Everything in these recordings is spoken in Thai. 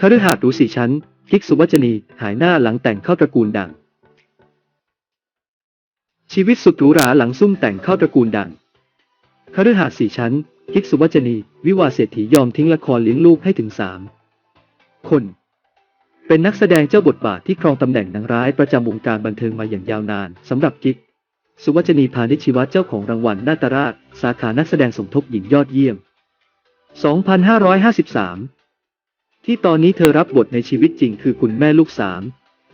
คฤหาสน์หรูสี่ชั้นกิ๊กสุวัจนีหายหน้าหลังแต่งเข้าตระกูลดัง ชีวิตสุดหรูหราหลังซุ่มแต่งเข้าตระกูลดังคฤหาสน์สี่ชั้นกิ๊กสุวัจนี วิวาเศรษฐียอมทิ้งละครเลี้ยงลูกให้ถึงสามคน เป็นนักแสดงเจ้าบทบาทที่ครองตำแหน่งนางร้ายประจำวงการบันเทิงมาอย่างยาวนานสำหรับกิ๊กสุวัจนีพานิชิวัตเจ้าของรางวัลนาตราช สาขานักแสดงสมทบหญิงยอดเยี่ยม 2553 ที่ตอนนี้เธอรับบทในชีวิตจริงคือคุณแม่ลูกสาม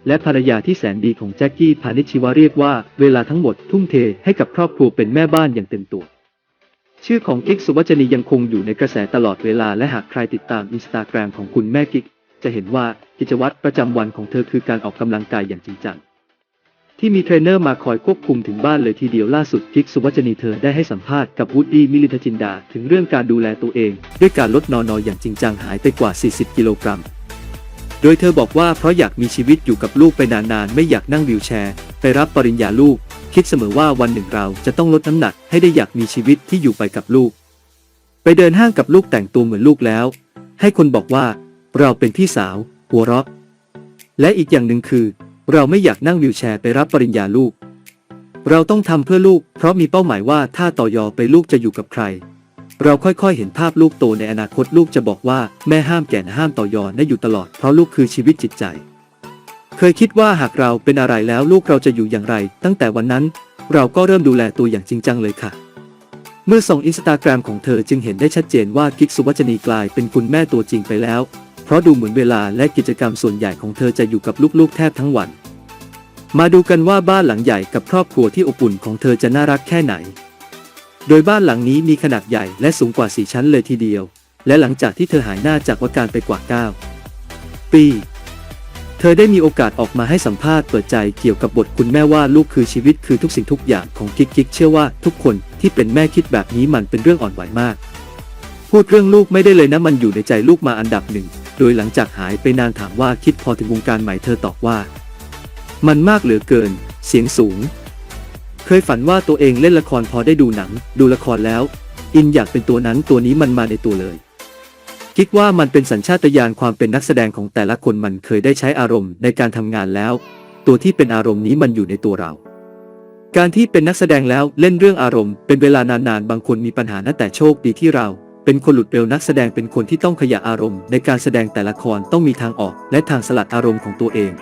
และภรรยาที่แสนดีของแจ็คกี้พานิชชิวาเรียกว่าเวลาทั้งหมดทุ่มเทให้กับครอบครัวเป็นแม่บ้านอย่างเต็มตัว ชื่อของกิ๊กสุวัจนียังคงอยู่ในกระแสตลอดเวลาและหากใครติดตามอินสตาแกรมของคุณแม่กิ๊กจะเห็นว่ากิจวัตรประจำวันของเธอคือการออกกำลังกายอย่างจริงจัง ที่มีเทรนเนอร์มาคอยควบคุมถึงบ้านเลยทีเดียวล่าสุดกิ๊กสุวัจนีเธอได้ให้สัมภาษณ์กับวูดดี้มิลินทจินดา ถึงเรื่องการดูแลตัวเอง ด้วยการลดนอนออย่างจริงจังหายไปกว่า 40 กิโลกรัม โดยเธอบอกว่าเพราะอยากมีชีวิตอยู่กับลูกไปนานๆ ไม่อยากนั่งวีลแชร์ ไปรับปริญญาลูก คิดเสมอว่าวันหนึ่งเราจะต้องลดน้ำหนักให้ได้อยากมีชีวิตที่อยู่ไปกับลูก ไปเดินห้างกับลูกแต่งตัวเหมือนลูกแล้ว ให้คนบอกว่า เราเป็นพี่สาว หัวเราะและอีกอย่างหนึ่งคือ เราไม่อยากนั่งวีลแชร์ไปรับปริญญาลูก เราต้องทำเพื่อลูก เพราะมีเป้าหมายว่าถ้าต่อยอไปลูกจะอยู่กับใคร เราค่อยๆเห็นภาพลูกโตในอนาคตลูกจะบอกว่าแม่ห้ามแก่นห้ามต่อยอได้อยู่ตลอดเพราะลูกคือชีวิตจิตใจ เคยคิดว่าหากเราเป็นอะไรแล้วลูกเราจะอยู่อย่างไร ตั้งแต่วันนั้น เราก็เริ่มดูแลตัวอย่างจริงจังเลยค่ะ เมื่อส่องอินสตาแกรมของเธอจึงเห็นได้ชัดเจนว่ากิ๊กสุวัจนีกลายเป็นคุณแม่ตัวจริงไปแล้ว ราะดูเหมือนเวลาและกิจกรรมส่วนใหญ่ของเธอจะอยู่กับลูกๆแทบทั้งวัน มาดูกันว่าบ้านหลังใหญ่กับครอบครัวที่อบอุ่นของเธอจะน่ารักแค่ไหน โดยบ้านหลังนี้มีขนาดใหญ่และสูงกว่า4ชั้นเลยทีเดียว และหลังจากที่เธอหายหน้าจากวการไปกว่า 9 ปี เธอได้มีโอกาสออกมาให้สัมภาษณ์เปิดใจเกี่ยวกับบทคุณแม่ว่าลูกคือชีวิตคือทุกสิ่งทุกอย่างของกิ๊กกิ๊กเชื่อว่าทุกคนที่เป็นแม่คิดแบบนี้มันเป็นเรื่องอ่อนไหวมาก พูดเรื่องลูกไม่ได้เลยนะมันอยู่ในใจลูกมาอันดับหนึ่ง โดยหลังจากหายไปนานถามว่าคิดพอถึงวงการใหม่เธอตอบว่า มันมากเหลือเกิน เสียงสูง เคยฝันว่าตัวเองเล่นละครพอได้ดูหนัง ดูละครแล้ว อินอยากเป็นตัวนั้นตัวนี้มันมาในตัวเลย คิดว่ามันเป็นสัญชาตญาณความเป็นนักแสดงของแต่ละคนมันเคยได้ใช้อารมณ์ในการทำงานแล้ว ตัวที่เป็นอารมณ์นี้มันอยู่ในตัวเราการที่เป็นนักแสดงแล้วเล่นเรื่องอารมณ์เป็นเวลานานๆ บางคนมีปัญหานะแต่โชคดีที่เรา เป็นคนหลุดเร็วนักแสดงเป็นคนที่ต้องขยะอารมณ์ ในการแสดงแต่ละครต้องมีทางออก และทางสลัดอารมณ์ของตัวเอง